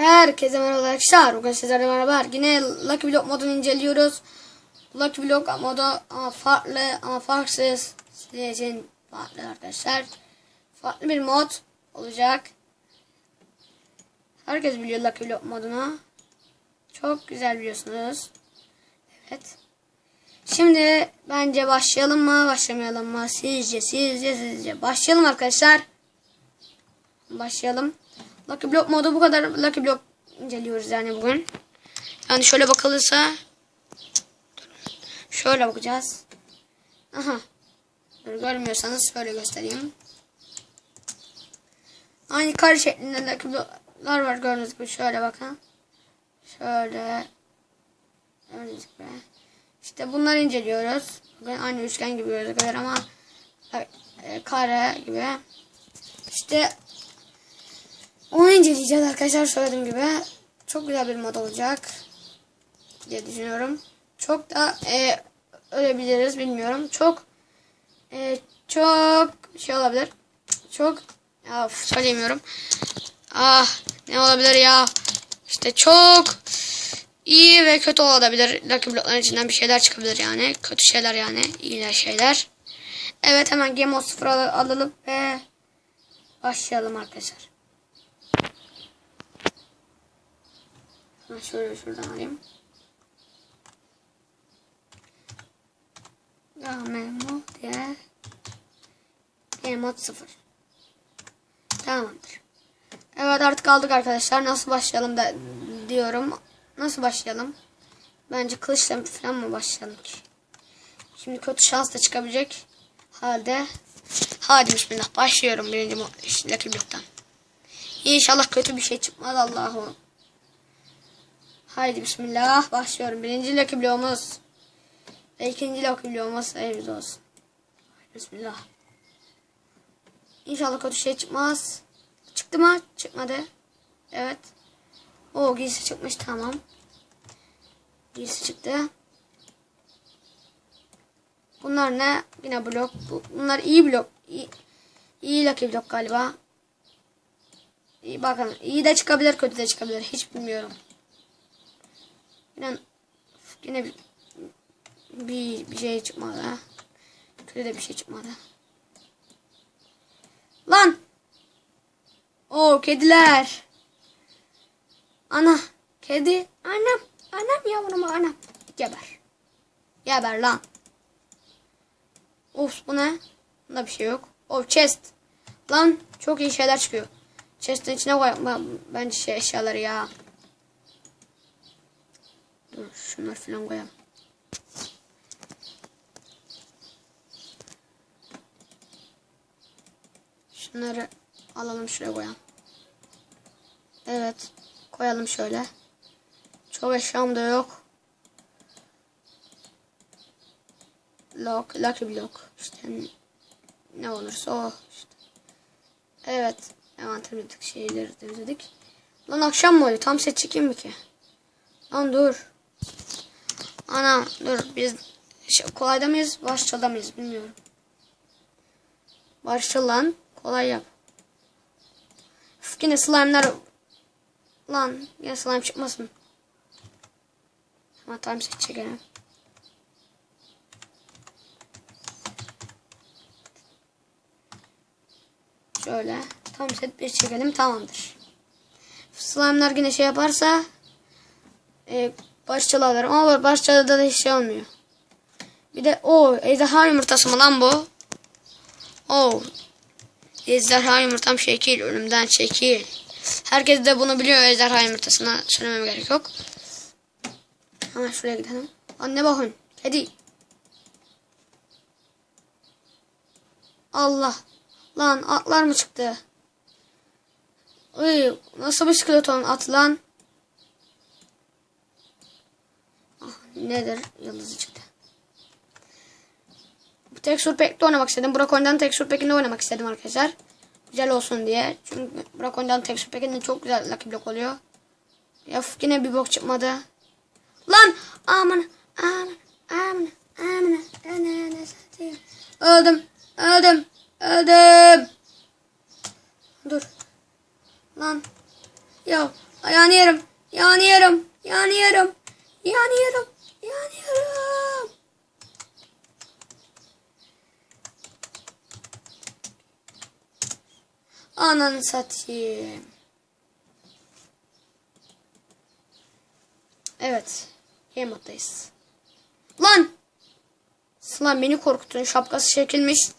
Herkese merhaba arkadaşlar. Bugün sizlerle beraber yine Lucky Block modunu inceliyoruz. Lucky Block modu ama farklı ama farksız. Sizin için farklı arkadaşlar. Farklı bir mod olacak. Herkes biliyor Lucky Block modunu. Çok güzel biliyorsunuz. Evet. Şimdi bence başlayalım mı başlamayalım mı? Sizce sizce sizce. Başlayalım arkadaşlar. Başlayalım. Lucky Block modu bu kadar Lucky Block inceliyoruz yani bugün. Yani şöyle bakılırsa şöyle bakacağız. Aha. Dur, görmüyorsanız şöyle göstereyim. Aynı kare şeklinde Lucky Block'lar var gördüğünüz gibi. Şöyle bakın. Şöyle. Gördüğünüz gibi. İşte bunları inceliyoruz. Bugün aynı üçgen gibi gözüküyor ama e, kare gibi. İşte onu inceleyeceğiz arkadaşlar söylediğim gibi. Çok güzel bir mod olacak diye düşünüyorum. Çok da e, ölebiliriz bilmiyorum. Çok e, çok şey olabilir. Çok of, söyleyemiyorum. Ah ne olabilir ya. İşte çok iyi ve kötü olabilir. Lucky Block'ların içinden bir şeyler çıkabilir yani. Kötü şeyler yani. iyi şeyler. Evet hemen Game of 0 alalım ve başlayalım arkadaşlar. Ben şöyle şuradan alayım. Ya memo diye Emot 0 Tamamdır. Evet artık aldık arkadaşlar. Nasıl başlayalım da diyorum. Nasıl başlayalım? Bence kılıçla falan mı başlayalım ki? Şimdi kötü şans da çıkabilecek halde. Hadi bismillah başlıyorum birinci Block'tan. İnşallah kötü bir şey çıkmaz Allah'ım. Haydi bismillah başlıyorum. Birinci Lucky Block'umuz ve ikinci Lucky evimiz olsun. Bismillah. İnşallah kötü şey çıkmaz. Çıktı mı? Çıkmadı. Evet. O giysi çıkmış tamam. Giysi çıktı. Bunlar ne? Yine blok. Bunlar iyi blok. İyi, iyi Lucky Block galiba. İyi bakın. iyi de çıkabilir kötü de çıkabilir. Hiç bilmiyorum. Yine, yine bir, bir, bir şey çıkmadı. Kötü de bir şey çıkmadı. Lan! O kediler. Ana. Kedi. Anam. Anam yavrum anam. Geber. Geber lan. Of bu ne? Bunda bir şey yok. Of chest. Lan çok iyi şeyler çıkıyor. Chest'in içine koy. Bence şey eşyaları ya. Dur şunları falan koyalım. Şunları alalım şuraya koyalım. Evet. Koyalım şöyle. Çok eşyam da yok. Lock, lucky block. İşte ne olursa o işte. Evet. Envanterimizdeki şeyleri temizledik. Lan akşam mı oluyor? Tam set çekeyim mi ki? Lan dur. Ana dur biz şey, kolayda mıyız? Başçılda mıyız? Bilmiyorum. Başçıl lan. Kolay yap. Üf, yine slime'lar lan yine slime çıkmasın. Ama tam set çekelim. Şöyle tam set bir çekelim tamamdır. Slime'lar yine şey yaparsa e, başçalı alırım ama başçalıda da hiç şey olmuyor. Bir de o ejderha yumurtası mı lan bu? O ejderha yumurtam şekil ölümden şekil. Herkes de bunu biliyor ejderha yumurtasına söylemem gerek yok. Hemen şuraya gidelim. Anne bakın kedi. Allah. Lan atlar mı çıktı? Uy, nasıl bir skeleton at lan? Nedir? Yıldızı çıktı. Bu texture pack'te oynamak istedim. Bracon'dan texture pack'inde oynamak istedim arkadaşlar. Güzel olsun diye. Çünkü Bracon'dan texture pack'inde çok güzel Lucky Block oluyor. Ya yine bir bok çıkmadı. Lan! Aman! Aman! Aman! Aman! Öldüm! Öldüm! Öldüm! Dur. Lan. Ya Yanıyorum. Yanıyorum. Yanıyorum. Yanıyorum. Yanıyorum. Ananı satayım. Evet. Game moddayız. Lan! Slime beni korkuttun. Şapkası çekilmiş.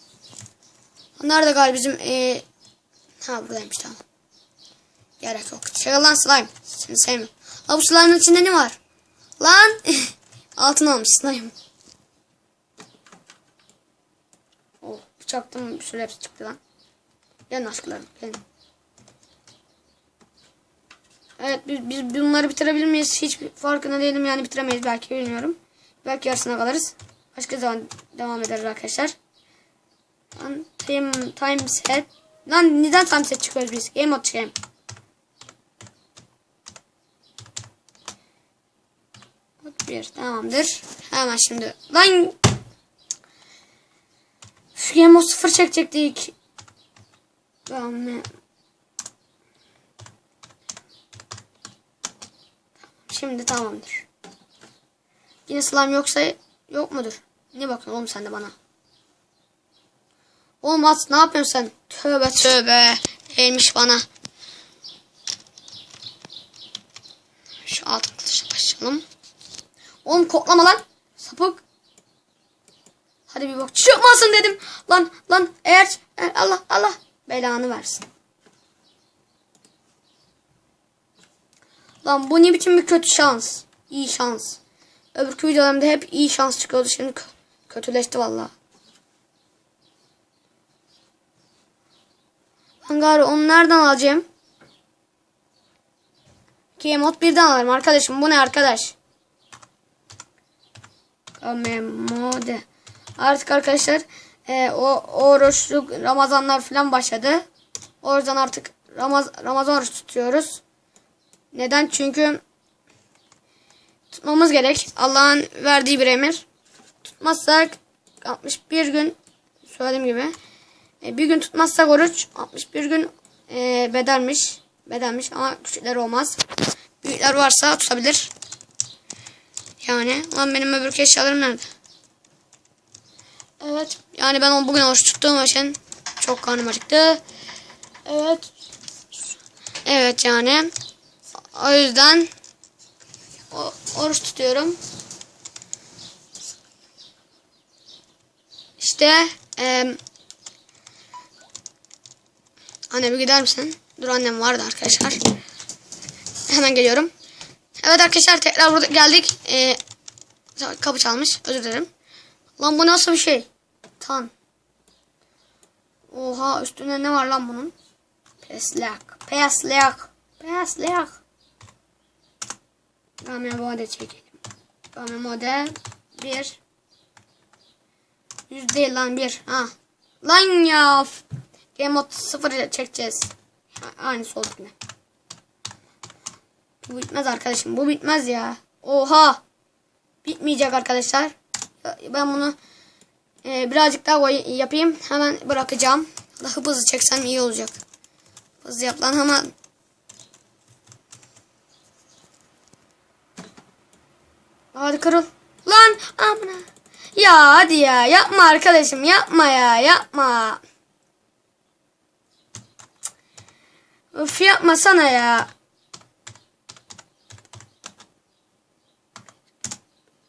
Nerede galiba bizim ee... Ha buradaymış tamam. Gerek yok. Çekil lan slime. Seni sevmiyorum. Ha bu slime'ın içinde ne var? Lan! Altın almışsın ayım. Oh bıçaktan bir sürü hepsi çıktı lan. Gelin aşklarım gelin. Evet biz, biz bunları bitirebilir miyiz? Hiç farkında değilim yani bitiremeyiz belki bilmiyorum. Belki yarısına kalırız. Başka zaman devam ederiz arkadaşlar. Time, time set. Lan neden time set çıkıyoruz biz? Game of game. 1 tamamdır. Hemen şimdi lan Üf, Game of çekecektik. Tamam. Şimdi tamamdır. Yine slime yoksa yok mudur? Ne bakıyorsun oğlum sen de bana? Oğlum at ne yapıyorsun sen? Tövbe tövbe. Neymiş bana? Şu altın kılıçla başlayalım. Oğlum koklama lan. Sapık. Hadi bir bak. Çıkmasın dedim. Lan lan eğer eğer- Allah Allah belanı versin. Lan bu ne biçim bir kötü şans. İyi şans. Öbürkü videolarımda hep iyi şans çıkıyordu. Şimdi kö- kötüleşti valla. Ben gari onu nereden alacağım? Game Mode birden alırım arkadaşım. Bu ne arkadaş? Game Mode. Artık arkadaşlar e, o oruçluk Ramazanlar falan başladı. O yüzden artık Ramaz Ramazan oruç tutuyoruz. Neden? Çünkü tutmamız gerek. Allah'ın verdiği bir emir. Tutmazsak 61 gün söylediğim gibi e, bir gün tutmazsak oruç 61 gün e, bedelmiş. Bedelmiş ama küçükler olmaz. Büyükler varsa tutabilir. Yani lan benim öbür eşyalarım nerede? Evet. Yani ben bugün oruç tuttuğum için çok karnım acıktı. Evet. Evet yani. O yüzden oruç tutuyorum. İşte eee anne bir gider misin? Dur annem vardı arkadaşlar. Hemen geliyorum. Evet arkadaşlar tekrar burada geldik. Eee kapı çalmış. Özür dilerim. Lan bu nasıl bir şey? Tan. Oha üstünde ne var lan bunun? Peslak. Peslak. Peslak. Game mode çekelim. Game mode bir. Yüz değil lan bir. Ha. Lan ya. Game mode sıfır çekeceğiz. A- Aynısı oldu yine. Bu bitmez arkadaşım. Bu bitmez ya. Oha. Bitmeyecek arkadaşlar. Ben bunu e, birazcık daha yapayım. Hemen bırakacağım. Daha hızlı çeksem iyi olacak. Hızlı yap lan hemen. Hadi kırıl. Lan amına. Ya hadi ya yapma arkadaşım yapma ya yapma. Öf yapma sana ya.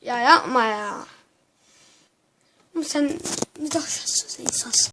Ya yapma ya. Sen ne daha insansın.